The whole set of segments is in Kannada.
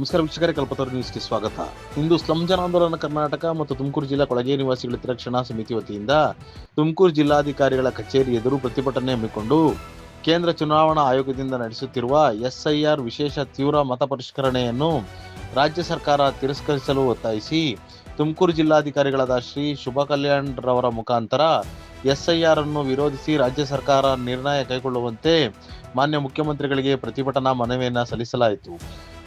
ನಮಸ್ಕಾರ ವೀಕ್ಷಕರೇ, ಕಲ್ಪತರು ನ್ಯೂಸ್ಗೆ ಸ್ವಾಗತ. ಇಂದು ಸ್ಲಂ ಜನಾಂದೋಲನ ಕರ್ನಾಟಕ ಮತ್ತು ತುಮಕೂರು ಜಿಲ್ಲಾ ಕೊಳಗೆ ನಿವಾಸಿಗಳ ಹಿತರಕ್ಷಣಾ ಸಮಿತಿ ವತಿಯಿಂದ ತುಮಕೂರು ಜಿಲ್ಲಾಧಿಕಾರಿಗಳ ಕಚೇರಿ ಎದುರು ಪ್ರತಿಭಟನೆ ಹಮ್ಮಿಕೊಂಡು ಕೇಂದ್ರ ಚುನಾವಣಾ ಆಯೋಗದಿಂದ ನಡೆಸುತ್ತಿರುವ ಎಸ್ಐಆರ್ ವಿಶೇಷ ತೀವ್ರ ಮತ ಪರಿಷ್ಕರಣೆಯನ್ನು ರಾಜ್ಯ ಸರ್ಕಾರ ತಿರಸ್ಕರಿಸಲು ಒತ್ತಾಯಿಸಿ ತುಮಕೂರು ಜಿಲ್ಲಾಧಿಕಾರಿಗಳಾದ ಶ್ರೀ ಶುಭ ಕಲ್ಯಾಣ್ ರವರ ಮುಖಾಂತರ ಎಸ್ಐಆರ್ ಅನ್ನು ವಿರೋಧಿಸಿ ರಾಜ್ಯ ಸರ್ಕಾರ ನಿರ್ಣಯ ಕೈಗೊಳ್ಳುವಂತೆ ಮಾನ್ಯ ಮುಖ್ಯಮಂತ್ರಿಗಳಿಗೆ ಪ್ರತಿಭಟನಾ ಮನವಿಯನ್ನು ಸಲ್ಲಿಸಲಾಯಿತು.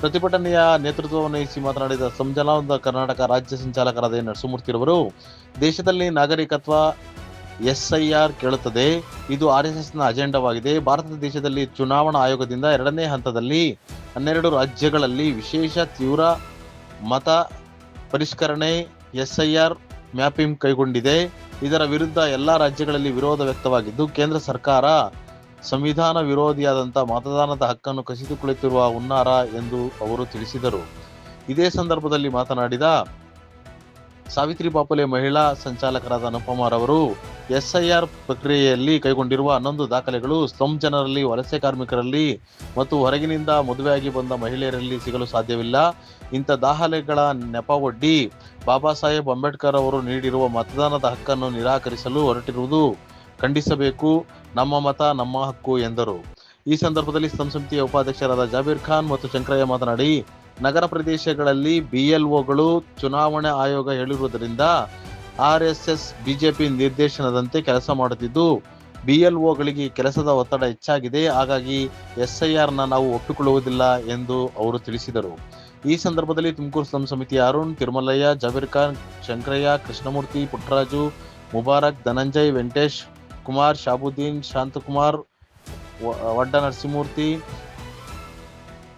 ಪ್ರತಿಭಟನೆಯ ನೇತೃತ್ವವನ್ನು ವಹಿಸಿ ಮಾತನಾಡಿದ ಸಂಜಲಾಂದ ಕರ್ನಾಟಕ ರಾಜ್ಯ ಸಂಚಾಲಕರಾದ ನರಸಿಂಹಮೂರ್ತಿ ಅವರು ದೇಶದಲ್ಲಿ ನಾಗರಿಕತ್ವ ಎಸ್ಐಆರ್ ಕೇಳುತ್ತದೆ, ಇದು ಆರ್ ಎಸ್ ಎಸ್ನ ಅಜೆಂಡಾವಾಗಿದೆ, ಭಾರತ ದೇಶದಲ್ಲಿ ಚುನಾವಣಾ ಆಯೋಗದಿಂದ ಎರಡನೇ ಹಂತದಲ್ಲಿ ಹನ್ನೆರಡು ರಾಜ್ಯಗಳಲ್ಲಿ ವಿಶೇಷ ತೀವ್ರ ಮತ ಪರಿಷ್ಕರಣೆ ಎಸ್ಐಆರ್ ಮ್ಯಾಪಿಂಗ್ ಕೈಗೊಂಡಿದೆ. ಇದರ ವಿರುದ್ಧ ಎಲ್ಲ ರಾಜ್ಯಗಳಲ್ಲಿ ವಿರೋಧ ವ್ಯಕ್ತವಾಗಿದ್ದು, ಕೇಂದ್ರ ಸರ್ಕಾರ ಸಂವಿಧಾನ ವಿರೋಧಿಯಾದಂಥ ಮತದಾನದ ಹಕ್ಕನ್ನು ಕಸಿದುಕೊಳ್ಳುತ್ತಿರುವ ಹುನ್ನಾರ ಎಂದು ಅವರು ತಿಳಿಸಿದರು. ಇದೇ ಸಂದರ್ಭದಲ್ಲಿ ಮಾತನಾಡಿದ ಸಾವಿತ್ರಿ ಬಾಪುಲೆ ಮಹಿಳಾ ಸಂಚಾಲಕರಾದ ಅನುಪಮಾರವರು ಎಸ್ಐಆರ್ ಪ್ರಕ್ರಿಯೆಯಲ್ಲಿ ಕೈಗೊಂಡಿರುವ ಹನ್ನೊಂದು ದಾಖಲೆಗಳು ಸ್ಲಂ ಜನರಲ್ಲಿ, ವಲಸೆ ಕಾರ್ಮಿಕರಲ್ಲಿ ಮತ್ತು ಹೊರಗಿನಿಂದ ಮದುವೆಯಾಗಿ ಬಂದ ಮಹಿಳೆಯರಲ್ಲಿ ಸಿಗಲು ಸಾಧ್ಯವಿಲ್ಲ. ಇಂಥ ದಾಖಲೆಗಳ ನೆಪವೊಡ್ಡಿ ಬಾಬಾ ಸಾಹೇಬ್ ಅಂಬೇಡ್ಕರ್ ಅವರು ನೀಡಿರುವ ಮತದಾನದ ಹಕ್ಕನ್ನು ನಿರಾಕರಿಸಲು ಹೊರಟಿರುವುದು ಖಂಡಿಸಬೇಕು. ನಮ್ಮ ಮತ ನಮ್ಮ ಹಕ್ಕು ಎಂದರು. ಈ ಸಂದರ್ಭದಲ್ಲಿ ಸಂಸಮಿತಿಯ ಉಪಾಧ್ಯಕ್ಷರಾದ ಜಾಬೀರ್ ಖಾನ್ ಮತ್ತು ಶಂಕರಯ್ಯ ಮಾತನಾಡಿ, ನಗರ ಪ್ರದೇಶಗಳಲ್ಲಿ ಬಿಎಲ್ಒಗಳು ಚುನಾವಣೆ ಆಯೋಗ ಹೇಳಿರುವುದರಿಂದ ಆರ್ಎಸ್ಎಸ್ ಎಸ್ ಎಸ್ ಬಿಜೆಪಿ ನಿರ್ದೇಶನದಂತೆ ಕೆಲಸ ಮಾಡುತ್ತಿದ್ದು, ಬಿಎಲ್ಒಗಳಿಗೆ ಕೆಲಸದ ಒತ್ತಡ ಹೆಚ್ಚಾಗಿದೆ. ಹಾಗಾಗಿ ಎಸ್ಐಆರ್ನ ನಾವು ಒಪ್ಪಿಕೊಳ್ಳುವುದಿಲ್ಲ ಎಂದು ಅವರು ತಿಳಿಸಿದರು. ಈ ಸಂದರ್ಭದಲ್ಲಿ ತುಮಕೂರು ಸ್ಲಂ ಸಮಿತಿಯ ಅರುಣ್, ತಿರುಮಲಯ್ಯ, ಜಾಬೀರ್ ಖಾನ್, ಶಂಕರಯ್ಯ, ಕೃಷ್ಣಮೂರ್ತಿ, ಪುಟ್ಟರಾಜು, ಮುಬಾರಕ್, ಧನಂಜಯ್, ವೆಂಕಟೇಶ್ ಕುಮಾರ್ ಶಾಬುದ್ದೀನ್, ಶಾಂತಕುಮಾರ್ ವಡ್ಡ ನರಸಿಂಹಮೂರ್ತಿ,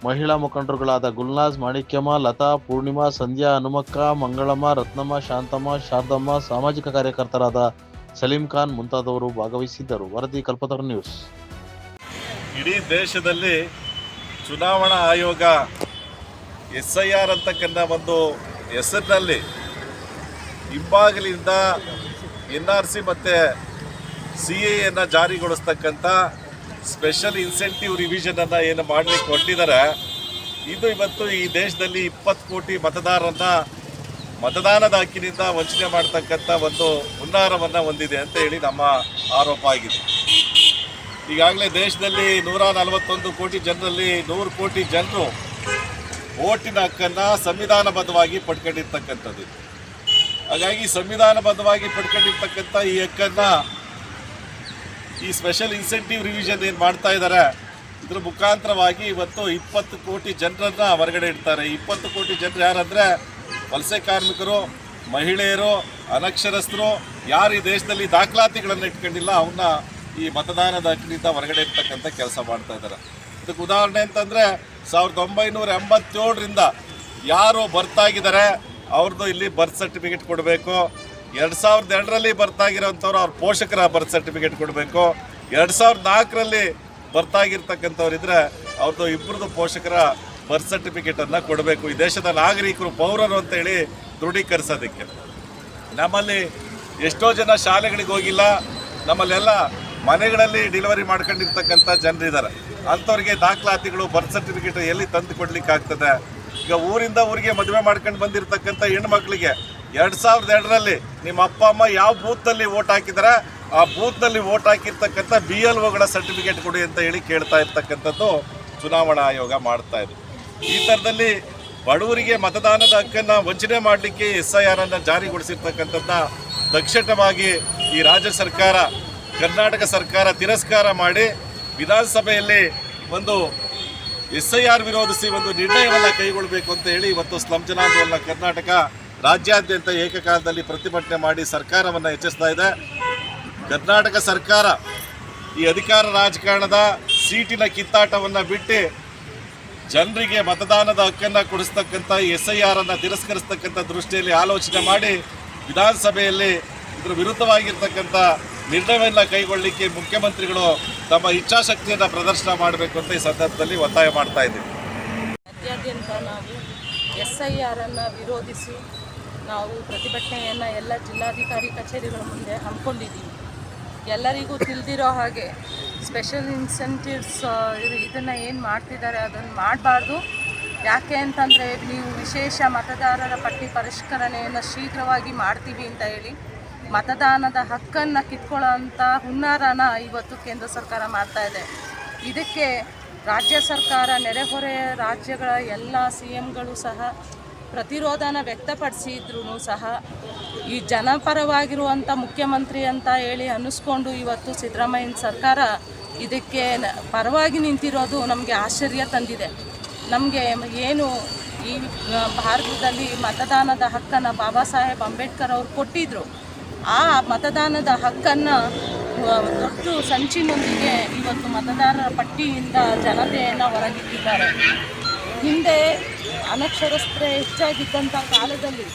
ಮಹಿಳಾ ಮುಖಂಡರುಗಳಾದ ಗುಲ್ನಾಜ್, ಮಾಣಿಕ್ಯಮ್ಮ, ಲತಾ, ಪೂರ್ಣಿಮಾ, ಸಂಧ್ಯಾ, ಹನುಮಕ್ಕ, ಮಂಗಳಮ್ಮ, ರತ್ನಮ್ಮ, ಶಾಂತಮ್ಮ, ಶಾರದಮ್ಮ, ಸಾಮಾಜಿಕ ಕಾರ್ಯಕರ್ತರಾದ ಸಲೀಂ ಖಾನ್ ಮುಂತಾದವರು ಭಾಗವಹಿಸಿದ್ದರು. ವರದಿ ಕಲ್ಪತರ ನ್ಯೂಸ್. ಇಡೀ ದೇಶದಲ್ಲಿ ಚುನಾವಣಾ ಆಯೋಗ ಎಸ್ ಐ ಆರ್ ಅಂತಕ್ಕಂಥ ಒಂದು ಹೆಸರಿನಲ್ಲಿ ಹಿಂಬಾಗಿಲಿಂದ ಎನ್ ಆರ್ ಸಿ ಮತ್ತು ಸಿ ಎಯನ್ನು ಜಾರಿಗೊಳಿಸ್ತಕ್ಕಂಥ ಸ್ಪೆಷಲ್ ಇನ್ಸೆಂಟಿವ್ ರಿವಿಷನನ್ನು ಏನು ಮಾಡಲಿಕ್ಕೆ ಹೊರಟಿದ್ದಾರೆ. ಇದು ಇವತ್ತು ಈ ದೇಶದಲ್ಲಿ ಇಪ್ಪತ್ತು ಕೋಟಿ ಮತದಾರರನ್ನ ಮತದಾನದ ಹಕ್ಕಿನಿಂದ ವಂಚನೆ ಮಾಡ್ತಕ್ಕಂಥ ಒಂದು ಹುನ್ನಾರವನ್ನು ಹೊಂದಿದೆ ಅಂತ ಹೇಳಿ ನಮ್ಮ ಆರೋಪ ಆಗಿದೆ. ಈಗಾಗಲೇ ದೇಶದಲ್ಲಿ ನೂರ ನಲವತ್ತೊಂದು ಕೋಟಿ ಜನರಲ್ಲಿ ನೂರು ಕೋಟಿ ಜನರು ಓಟಿನ ಹಕ್ಕನ್ನು ಸಂವಿಧಾನಬದ್ಧವಾಗಿ ಪಡ್ಕೊಂಡಿರ್ತಕ್ಕಂಥದ್ದು. ಹಾಗಾಗಿ ಸಂವಿಧಾನಬದ್ಧವಾಗಿ ಪಡ್ಕೊಂಡಿರ್ತಕ್ಕಂಥ ಈ ಹಕ್ಕನ್ನು ಈ ಸ್ಪೆಷಲ್ ಇನ್ಸೆಂಟಿವ್ ರಿವಿಷನ್ ಏನು ಮಾಡ್ತಾ ಇದ್ದಾರೆ ಇದ್ರ ಮುಖಾಂತರವಾಗಿ ಇವತ್ತು ಇಪ್ಪತ್ತು ಕೋಟಿ ಜನರನ್ನ ಹೊರಗಡೆ ಇಡ್ತಾರೆ. ಇಪ್ಪತ್ತು ಕೋಟಿ ಜನರು ಯಾರಂದರೆ ವಲಸೆ ಕಾರ್ಮಿಕರು, ಮಹಿಳೆಯರು, ಅನಕ್ಷರಸ್ಥರು, ಯಾರು ಈ ದೇಶದಲ್ಲಿ ದಾಖಲಾತಿಗಳನ್ನು ಇಟ್ಕೊಂಡಿಲ್ಲ ಅವನ್ನ ಈ ಮತದಾನದ ಹಕ್ಕಿನಿಂದ ಹೊರಗಡೆ ಇರ್ತಕ್ಕಂಥ ಕೆಲಸ ಮಾಡ್ತಾ ಇದ್ದಾರೆ ಇದಕ್ಕೆ ಉದಾಹರಣೆ ಅಂತಂದರೆ, ಸಾವಿರದ ಒಂಬೈನೂರ ಎಂಬತ್ತೇಳರಿಂದ ಯಾರು ಬರ್ತಾಗಿದ್ದಾರೆ, ಅವ್ರದ್ದು ಇಲ್ಲಿ ಬರ್ತ್ ಸರ್ಟಿಫಿಕೇಟ್ ಕೊಡಬೇಕು ಎರಡು ಸಾವಿರದ ಎರಡರಲ್ಲಿ ಬರ್ತಾಗಿರೋಂಥವ್ರು ಅವ್ರ ಪೋಷಕರ ಬರ್ತ್ ಸರ್ಟಿಫಿಕೇಟ್ ಕೊಡಬೇಕು. ಎರಡು ಸಾವಿರದ ನಾಲ್ಕರಲ್ಲಿ ಬರ್ತಾಗಿರ್ತಕ್ಕಂಥವ್ರಿದ್ರೆ ಅವ್ರದ್ದು ಇಬ್ಬರದು ಪೋಷಕರ ಬರ್ತ್ ಸರ್ಟಿಫಿಕೇಟನ್ನು ಕೊಡಬೇಕು. ಈ ದೇಶದ ನಾಗರಿಕರು ಪೌರರು ಅಂತೇಳಿ ದೃಢೀಕರಿಸೋದಕ್ಕೆ. ನಮ್ಮಲ್ಲಿ ಎಷ್ಟೋ ಜನ ಶಾಲೆಗಳಿಗೆ ಹೋಗಿಲ್ಲ. ನಮ್ಮಲ್ಲೆಲ್ಲ ಮನೆಗಳಲ್ಲಿ ಡಿಲಿವರಿ ಮಾಡ್ಕೊಂಡಿರ್ತಕ್ಕಂಥ ಜನರಿದ್ದಾರೆ. ಅಂಥವ್ರಿಗೆ ದಾಖಲಾತಿಗಳು, ಬರ್ತ್ ಸರ್ಟಿಫಿಕೇಟ್ ಎಲ್ಲಿ ತಂದು ಕೊಡ್ಲಿಕ್ಕೆ ಆಗ್ತದೆ ಈಗ ಊರಿಂದ ಊರಿಗೆ ಮದುವೆ ಮಾಡ್ಕೊಂಡು ಬಂದಿರತಕ್ಕಂಥ ಹೆಣ್ಮಕ್ಳಿಗೆ ಎರಡು ಸಾವಿರದ ಎರಡರಲ್ಲಿ ನಿಮ್ಮ ಅಪ್ಪ, ಅಮ್ಮ ಯಾವ ಬೂತ್ನಲ್ಲಿ ಓಟ್ ಹಾಕಿದ್ರೆ, ಆ ಬೂತ್ನಲ್ಲಿ ಓಟ್ ಹಾಕಿರ್ತಕ್ಕಂಥ ಬಿ ಎಲ್ ಒಗಳ ಸರ್ಟಿಫಿಕೇಟ್ ಕೊಡಿ ಅಂತ ಹೇಳಿ ಕೇಳ್ತಾ ಇರ್ತಕ್ಕಂಥದ್ದು ಚುನಾವಣಾ ಆಯೋಗ ಮಾಡ್ತಾ ಇದೆ. ಈ ಥರದಲ್ಲಿ ಬಡವರಿಗೆ ಮತದಾನದ ಹಕ್ಕನ್ನು ವಂಚನೆ ಮಾಡಲಿಕ್ಕೆ ಎಸ್ ಐ ಆರ್ ಅನ್ನು ಜಾರಿಗೊಳಿಸಿರ್ತಕ್ಕಂಥದ್ದ ತಕ್ಷಣವಾಗಿ ಈ ರಾಜ್ಯ ಸರ್ಕಾರ, ಕರ್ನಾಟಕ ಸರ್ಕಾರ ತಿರಸ್ಕಾರ ಮಾಡಿ ವಿಧಾನಸಭೆಯಲ್ಲಿ ಒಂದು ಎಸ್ ಐ ಆರ್ ವಿರೋಧಿಸಿ ಒಂದು ನಿರ್ಣಯವನ್ನು ಕೈಗೊಳ್ಳಬೇಕು ಅಂತ ಹೇಳಿ ಇವತ್ತು ಸ್ಲಂ ಜನಾಂದೋಲನ ಕರ್ನಾಟಕ ರಾಜ್ಯಾದ್ಯಂತ ಏಕಕಾಲದಲ್ಲಿ ಪ್ರತಿಭಟನೆ ಮಾಡಿ ಸರ್ಕಾರವನ್ನು ಹೆಚ್ಚಿಸ್ತಾ ಇದೆ. ಕರ್ನಾಟಕ ಸರ್ಕಾರ ಈ ಅಧಿಕಾರ ರಾಜಕಾರಣದ ಸೀಟಿನ ಕಿತ್ತಾಟವನ್ನು ಬಿಟ್ಟು ಜನರಿಗೆ ಮತದಾನದ ಹಕ್ಕನ್ನು ಕೊಡಿಸ್ತಕ್ಕಂಥ ಎಸ್ ಐ ಆರ್ ಅನ್ನು ತಿರಸ್ಕರಿಸ್ತಕ್ಕಂಥ ದೃಷ್ಟಿಯಲ್ಲಿ ಆಲೋಚನೆ ಮಾಡಿ ವಿಧಾನಸಭೆಯಲ್ಲಿ ಇದರ ವಿರುದ್ಧವಾಗಿರ್ತಕ್ಕಂಥ ನಿರ್ಣಯವನ್ನು ಕೈಗೊಳ್ಳಲಿಕ್ಕೆ ಮುಖ್ಯಮಂತ್ರಿಗಳು ತಮ್ಮ ಇಚ್ಛಾಶಕ್ತಿಯನ್ನು ಪ್ರದರ್ಶನ ಮಾಡಬೇಕು ಅಂತ ಈ ಸಂದರ್ಭದಲ್ಲಿ ಒತ್ತಾಯ ಮಾಡ್ತಾ ಇದ್ದೀವಿ. ರಾಜ್ಯಾದ್ಯಂತ ನಾವು ಎಸ್ ಐ ಆರನ್ನು ವಿರೋಧಿಸಿ ನಾವು ಪ್ರತಿಭಟನೆಯನ್ನು ಎಲ್ಲ ಜಿಲ್ಲಾಧಿಕಾರಿ ಕಚೇರಿಗಳ ಮುಂದೆ ಹಮ್ಮಿಕೊಂಡಿದ್ದೀವಿ. ಎಲ್ಲರಿಗೂ ತಿಳಿದಿರೋ ಹಾಗೆ ಸ್ಪೆಷಲ್ ಇನ್ಸೆಂಟಿವ್ಸ್ ಇದನ್ನು ಏನು ಮಾಡ್ತಿದ್ದಾರೆ ಅದನ್ನು ಮಾಡಬಾರ್ದು. ಯಾಕೆ ಅಂತಂದರೆ ನೀವು ವಿಶೇಷ ಮತದಾರರ ಪಟ್ಟಿ ಪರಿಷ್ಕರಣೆಯನ್ನು ಶೀಘ್ರವಾಗಿ ಮಾಡ್ತೀವಿ ಅಂತ ಹೇಳಿ ಮತದಾನದ ಹಕ್ಕನ್ನು ಕಿತ್ಕೊಳ್ಳೋಂಥ ಹುನ್ನಾರನ ಇವತ್ತು ಕೇಂದ್ರ ಸರ್ಕಾರ ಮಾಡ್ತಾ ಇದೆ. ಇದಕ್ಕೆ ರಾಜ್ಯ ಸರ್ಕಾರ ನೆರೆಹೊರೆಯ ರಾಜ್ಯಗಳ ಎಲ್ಲ ಸಿ ಎಮ್ಗಳು ಸಹ ಪ್ರತಿರೋಧನ ವ್ಯಕ್ತಪಡಿಸಿದ್ರು ಸಹ ಈ ಜನಪರವಾಗಿರುವಂಥ ಮುಖ್ಯಮಂತ್ರಿ ಅಂತ ಹೇಳಿ ಅನ್ನಿಸ್ಕೊಂಡು ಇವತ್ತು ಸಿದ್ದರಾಮಯ್ಯನ ಸರ್ಕಾರ ಇದಕ್ಕೆ ಪರವಾಗಿ ನಿಂತಿರೋದು ನಮಗೆ ಆಶ್ಚರ್ಯ ತಂದಿದೆ. ನಮಗೆ ಏನು ಈ ಭಾರತದಲ್ಲಿ ಮತದಾನದ ಹಕ್ಕನ್ನು ಬಾಬಾ ಸಾಹೇಬ್ ಅಂಬೇಡ್ಕರ್ ಅವರು ಕೊಟ್ಟಿದ್ದರು ಆ ಮತದಾನದ ಹಕ್ಕನ್ನು ದೊಡ್ಡ ಸಂಚಿನೊಂದಿಗೆ ಇವತ್ತು ಮತದಾರರ ಪಟ್ಟಿಯಿಂದ ಜನತೆಯನ್ನು ಹೊರಗಿಟ್ಟಿದ್ದಾರೆ. ಹಿಂದೆ ಅನಕ್ಷರಸ್ಥರೇ ಹೆಚ್ಚಾಗಿದ್ದಂಥ ಕಾಲದಲ್ಲಿ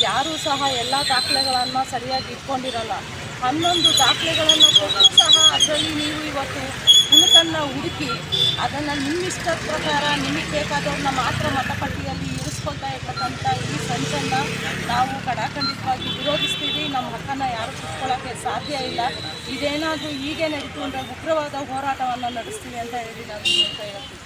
ಯಾರೂ ಸಹ ಎಲ್ಲ ದಾಖಲೆಗಳನ್ನು ಸರಿಯಾಗಿ ಇಟ್ಕೊಂಡಿರಲ್ಲ. ಹನ್ನೊಂದು ದಾಖಲೆಗಳನ್ನು ಕೊಟ್ಟು ಸಹ ಅದರಲ್ಲಿ ನೀವು ಇವತ್ತು ಹುಳುಕನ್ನು ಹುಡುಕಿ ಅದನ್ನು ನಿಮ್ಮಿಷ್ಟದ ಪ್ರಕಾರ ನಿಮಗೆ ಬೇಕಾದವ್ರನ್ನ ಮಾತ್ರ ಮತಪಟ್ಟಿಯಲ್ಲಿ ಇರಿಸ್ಕೊಳ್ತಾ ಇರ್ತಕ್ಕಂಥ ಈ ಸಂಚನ್ನು ನಾವು ಕಡಾಖಂಡಿತವಾಗಿ ವಿರೋಧಿಸ್ತೀವಿ. ನಮ್ಮ ಹಕ್ಕನ್ನು ಯಾರು ಕಿತ್ಕೊಳ್ಳೋಕ್ಕೆ ಸಾಧ್ಯ ಇಲ್ಲ. ಇದೇನಾದರೂ ಹೀಗೆ ನಡೀತು ಅಂದರೆ ಉಗ್ರವಾದ ಹೋರಾಟವನ್ನು ನಡೆಸ್ತೀವಿ ಅಂತ ಹೇಳಿ ನಾನು ಹೇಳ್ತಾ ಇರ್ತೀನಿ